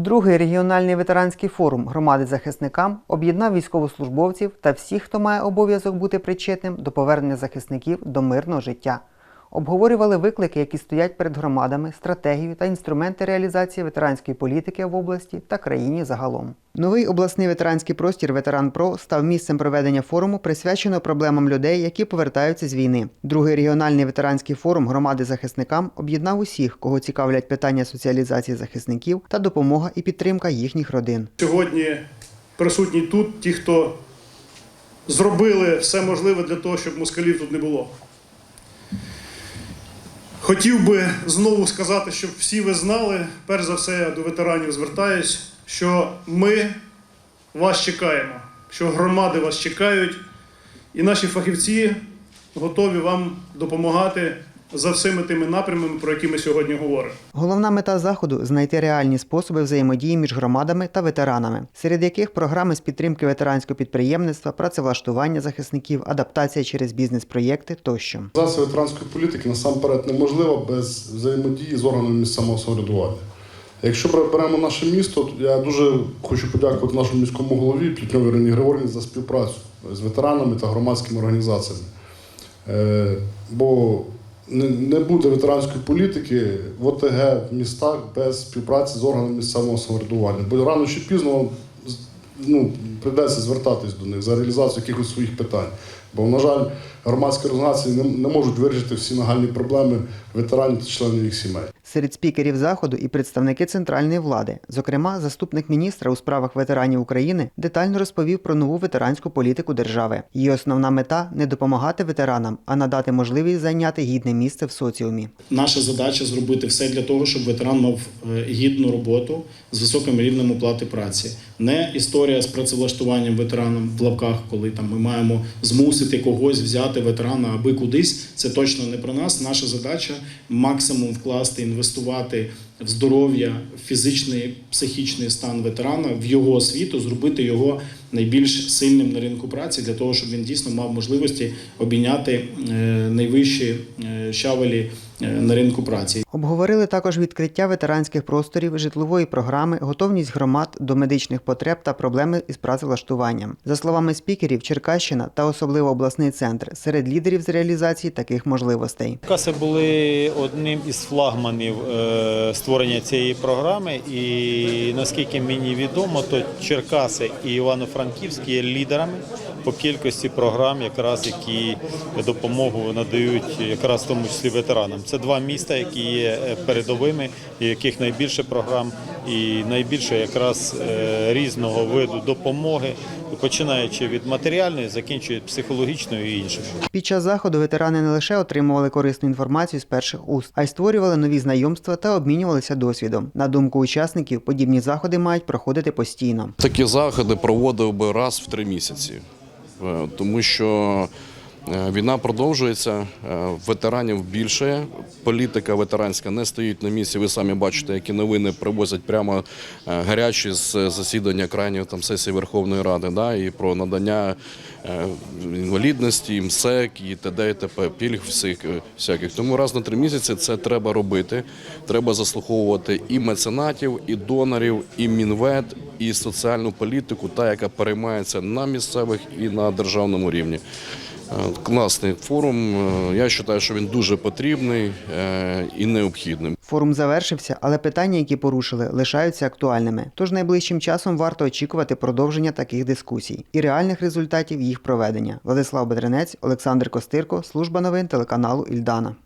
Другий регіональний ветеранський форум громади захисникам об'єднав військовослужбовців та всіх, хто має обов'язок бути причетним до повернення захисників до мирного життя. Обговорювали виклики, які стоять перед громадами, стратегію та інструменти реалізації ветеранської політики в області та країні загалом. Новий обласний ветеранський простір Ветеран Про став місцем проведення форуму, присвяченого проблемам людей, які повертаються з війни. Другий регіональний ветеранський форум громади захисникам об'єднав усіх, кого цікавлять питання соціалізації захисників та допомога і підтримка їхніх родин. Сьогодні присутні тут ті, хто зробили все можливе для того, щоб москалів тут не було. Хотів би знову сказати, щоб всі ви знали, перш за все, я до ветеранів звертаюсь, що ми вас чекаємо, що громади вас чекають, і наші фахівці готові вам допомагати за всіми тими напрямами, про які ми сьогодні говоримо. Головна мета заходу знайти реальні способи взаємодії між громадами та ветеранами, серед яких програми з підтримки ветеранського підприємництва, працевлаштування захисників, адаптація через бізнес-проєкти тощо. Реалізація ветеранської політики насамперед неможлива без взаємодії з органами місцевого самоврядування. Якщо беремо наше місто, то я дуже хочу подякувати нашому міському голові Плітньовій Ірині Григорівні за співпрацю з ветеранами та громадськими організаціями. Е, Бо не буде ветеранської політики в ОТГ в містах без співпраці з органами місцевого самоврядування. Бо рано чи пізно ну, прийдеться звертатись до них за реалізацію якихось своїх питань. Бо, на жаль, громадські організації не, не можуть вирішити всі нагальні проблеми ветеранів та членів їх сімей. Серед спікерів заходу і представники центральної влади, зокрема, заступник міністра у справах ветеранів України, детально розповів про нову ветеранську політику держави. Її основна мета не допомагати ветеранам, а надати можливість зайняти гідне місце в соціумі. Наша задача зробити все для того, щоб ветеран мав е, гідну роботу з високим рівнем оплати праці. Не історія з працевлаштуванням ветеранам в лапках, коли там ми маємо змусити когось взяти ветерана аби кудись. Це точно не про нас. Наша задача максимум вкласти, інвестувати в здоров'я, в фізичний, психічний стан ветерана, в його освіту, зробити його найбільш сильним на ринку праці для того, щоб він дійсно мав можливості обійняти е, найвищі е, щавелі е, на ринку праці. Обговорили також відкриття ветеранських просторів, житлової програми, готовність громад до медичних потреб та проблеми із працевлаштуванням. За словами спікерів, Черкащина та особливо обласний центр серед лідерів з реалізації таких можливостей. Черкаси були одним із флагманів е, створення цієї програми, і наскільки мені відомо, то Черкаси і Івано-Франківськ є лідерами по кількості програм, якраз які допомогу надають якраз в тому числі ветеранам. Це два міста, які є е, передовими, і яких найбільше програм, і найбільше якраз е, різного виду допомоги, починаючи від матеріальної, закінчуючи психологічною і іншими. Під час заходу ветерани не лише отримували корисну інформацію з перших уст, а й створювали нові знайомства та обмінювалися досвідом. На думку учасників, подібні заходи мають проходити постійно. Такі заходи проводив би раз в три місяці, Е, тому що війна продовжується, е, ветеранів більше, політика ветеранська не стоїть на місці. Ви самі бачите, які новини привозять прямо е, гарячі з засідання крайньої там сесії Верховної Ради, да, і про надання е, інвалідності, МСЕК і т.д. і т.п. пільг всіх е, всяких. Тому раз на три місяці це треба робити. Треба заслуховувати і меценатів, і донорів, і мінвет, і соціальну політику, та яка переймається на місцевих і на державному рівні. Е, Класний форум. Е, Я вважаю, що він дуже потрібний е, і необхідним. Форум завершився, але питання, які порушили, лишаються актуальними. Тож найближчим часом варто очікувати продовження таких дискусій і реальних результатів їх проведення. Владислав Бедренець, Олександр Костирко, служба новин телеканалу Ільдана.